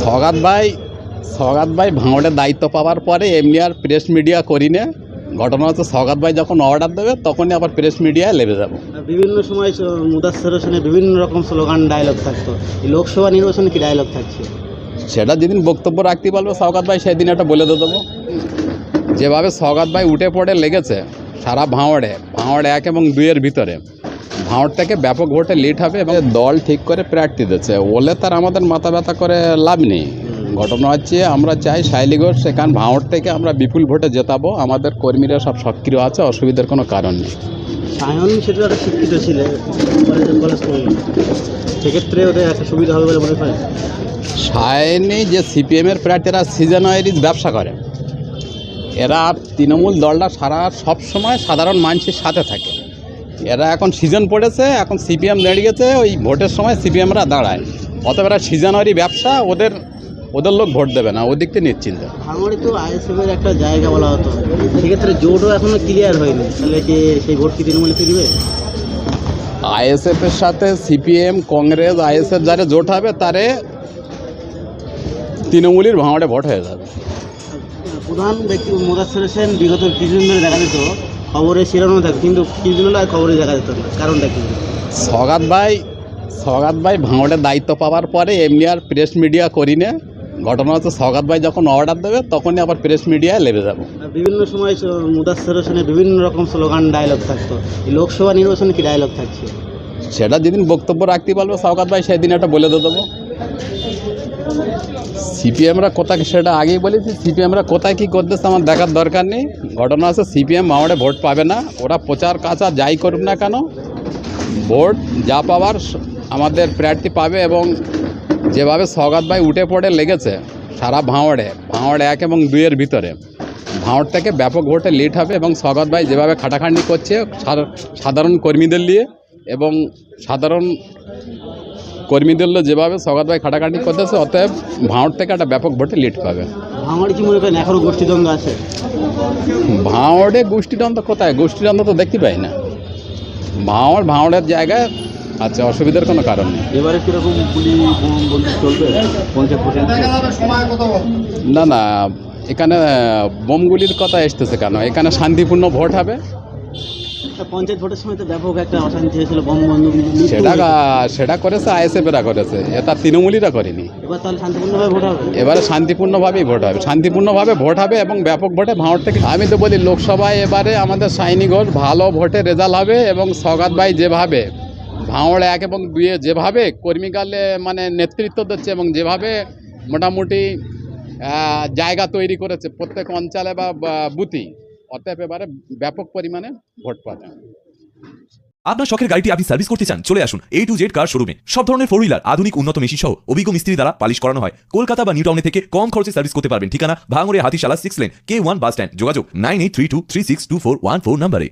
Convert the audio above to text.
সগাত ভাই সগাত ভাই ভাঙড়ের দায়িত্ব পাওয়ার পরে এমনি আর প্রেস মিডিয়া করি না ঘটনা হচ্ছে সগাত ভাই যখন অর্ডার দেবে তখনই আবার প্রেস মিডিয়ায় লেবে যাব। বিভিন্ন সময় মুদাস্সর হোসেনের বিভিন্ন রকম স্লোগান ডায়লগ থাকতো। লোকসভা নির্বাচনে কি ডায়লগ থাকছে? সেটা যেদিন বক্তব্য রাখতে পারবে সগাত ভাই সেদিন একটা বলে দেবো। যেভাবে সগাত ভাই উঠে পড়ে লেগেছে সারা ভাঁড়ে ভাঁড় এক এবং দুইয়ের ভিতরে। ভাঁড় থেকে ব্যাপক ভোটে লিড হবে এবং দল ঠিক করে প্রার্থী দিচ্ছে। ওলে তার আমাদের মাথা ব্যথা করে লাভ নেই। ঘটনা হচ্ছে আমরা চাই শাইলিগড় সেখান ভাঁড় থেকে আমরা বিপুল ভোটে জেতাবো। আমাদের কর্মীরা সব সক্রিয় আছে অসুবিধার কোনো কারণ নেই। সায়ন সেটা একটা শিক্ষিত সেক্ষেত্রে ওদের একটা সুবিধা হবে বলে মনে হয় সায়নি যে সিপিএমের প্রার্থীরা সিজন ওয়াইজ ব্যবসা করে এরা তৃণমূল দলটা সারা সব সময় সাধারণ মানুষের সাথে থাকে। এরা এখন সিজন পড়েছে এখন সিপিএম দাঁড়িয়েছে ওই ভোটের সময় সিপিএমরা দাঁড়ায়। অতএব এরা সিজনারি ব্যবসা ওদের ওদের লোক ভোট দেবে না ওদিক থেকে নিশ্চিন্ত। ভাঙড়ে তো আইএসএফ এর একটা জায়গা বলা হতো। সেক্ষেত্রে জোটও এখনও ক্লিয়ার হয়নি। তাহলে কি সেই ভোট কি তৃণমূলে ফিরবে? আইএসএফের সাথে সিপিএম কংগ্রেস আইএসএফ যারা জোট হবে তারে তৃণমূলের ভাঙড়ে ভোট হয়ে যাবে। প্রধান ব্যক্তি মোদাস্সর হোসেন বিগত কিছুদিন ধরে দেখা যেত খবরে শিরোনামে থাকতো কিন্তু আর খবরে দেখা যেত না। কারণটা কি? সগাত ভাই সগাত ভাই ভাঙড়ের দায়িত্ব পাওয়ার পরে এমনি আর প্রেস মিডিয়া করি না। ঘটনা হচ্ছে সগাত ভাই যখন অর্ডার দেবে তখনই আবার প্রেস মিডিয়ায় লেবে যাব। বিভিন্ন সময় স- মুদাস্সর বিভিন্ন রকম স্লোগান ডায়লগ থাকতো। লোকসভা নির্বাচনে কি ডায়লগ থাকছে? সেটা যেদিন বক্তব্য রাখতে পারবে সগাত ভাই সেদিন একটা বলে দেবো। সিপিএমরা কোথায়, সেটা আগেই বলেছি, সিপিএমরা কোথায় কী করতেছে আমার দেখার দরকার নেই। ঘটনা আছে, সিপিএম মাওয়াড়ে ভোট পাবে না। ওরা প্রচার কাছা যাই করুক না কেন, ভোট যা পাওয়ার আমাদের প্রার্থী পাবে এবং যেভাবে সগাত ভাই উঠে পড়ে লেগেছে, সারা ভাঁড়ে ভাঁড় এক এবং দুইয়ের ভিতরে। ভাঁড় থেকে ব্যাপক ভোটে লিড হবে এবং সগাত ভাই যেভাবে খাটাখাটনি করছে সাধারণ কর্মীদের নিয়ে এবং সাধারণ কর্মীদের যেভাবে সগাত ভাই খাটাখাটি করতেছে অতএব ভাঁড় থেকে একটা ব্যাপক ভোটে লিড পাবে। ভাঙড়ে কি মনে করেন এখনও গোষ্ঠীদ্বন্দ্ব আছে? ভাঁড়ে গোষ্ঠীদ্বন্দ্ব কোথায়? গোষ্ঠীদ্বন্দ্ব তো দেখতে পাই না। ভাঁড় ভাঁড়ের জায়গায় আচ্ছা অসুবিধার কোনো কারণ নেই। এবারে কীরকম গুলি বন্দুক চলবে? পঞ্চাশ না না এখানে বোমগুলির কথা এসতেছে কেন? এখানে শান্তিপূর্ণ ভোট হবে। পঞ্চায়েত ভোটের সময় তো ব্যাপক একটা অশান্তি হয়েছিল বন্দুক সেটা সেটা করেছে আইএসএফেরা করেছে এটা তৃণমূলীরা করেনি। এবার তাহলে শান্তিপূর্ণভাবে ভোট হবে? এবারে শান্তিপূর্ণভাবেই ভোট হবে। শান্তিপূর্ণভাবে ভোট হবে এবং ব্যাপক ভোটে ভাঁড় থেকে আমি তো বলি লোকসভায় এবারে আমাদের সাইনি ঘোষ ভালো ভোটে রেজাল্ট হবে এবং সগাত ভাই যেভাবে ভাঁড় এক এবং দুয়ে যেভাবে কর্মীকালে মানে নেতৃত্ব দিচ্ছে এবং যেভাবে মোটামুটি জায়গা তৈরি করেছে প্রত্যেক অঞ্চলে বা বা বুথই। অতএব এবারে ব্যাপক পরিমাণে ভোট পাওয়া যায় আপনার শখের গাড়িটি আপনি সার্ভিস করতে চান, চলে আসুন এ টু জেড কার শোরুমে সব ধরনের ফোর হুইলার আধুনিক, উন্নত মেশিন সহ অভিজ্ঞ মিস্ত্রি দ্বারা পালিশ করানো হয়। কলকাতা বা নিউ টাউনে থেকে কম খরচে সার্ভিস করতে পারবেন। ঠিকানা ভাঙড়ে Hatishala six lane K one bus stand যোগাযোগ nine eight three two three six two four one four নাম্বারে